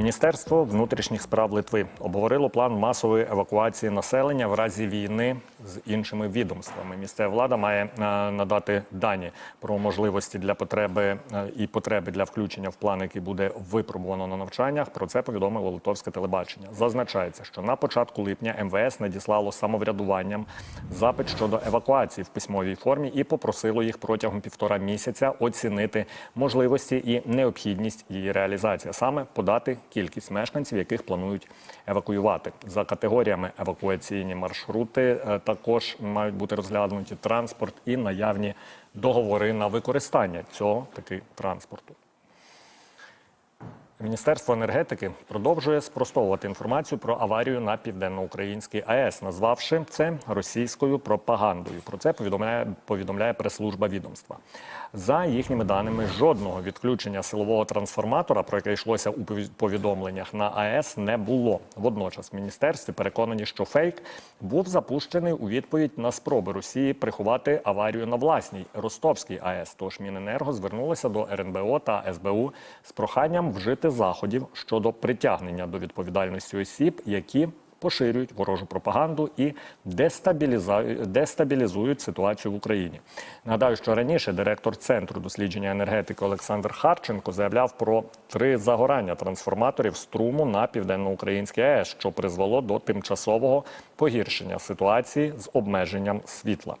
Міністерство внутрішніх справ Литви обговорило план масової евакуації населення в разі війни з іншими відомствами. Місцева влада має е, надати дані про можливості для потреби е, і потреби для включення в план, який буде випробувано на навчаннях. Про це повідомило литовське телебачення. Зазначається, що на початку липня МВС надіслало самоврядуванням запит щодо евакуації в письмовій формі і попросило їх протягом півтора місяця оцінити можливості і необхідність її реалізації, саме подати кількість мешканців, яких планують евакуювати за категоріями евакуаційні маршрути. е, Також мають бути розглянуті транспорт і наявні договори на використання цього таки транспорту. Міністерство енергетики продовжує спростовувати інформацію про аварію на південноукраїнській АЕС, назвавши це російською пропагандою. Про це повідомляє повідомляє прес-служба відомства. За їхніми даними, жодного відключення силового трансформатора, про яке йшлося у пові- повідомленнях на АЕС, не було. Водночас в міністерстві переконані, що фейк був запущений у відповідь на спроби Росії приховати аварію на власній Ростовській АЕС. Тож Міненерго звернулося до РНБО та СБУ з проханням вжити заходів щодо притягнення до відповідальності осіб, які поширюють ворожу пропаганду і дестабілізують ситуацію в Україні. Нагадаю, що раніше директор центру дослідження енергетики Олександр Харченко заявляв про три загорання трансформаторів струму на південноукраїнській АЕС, що призвело до тимчасового погіршення ситуації з обмеженням світла.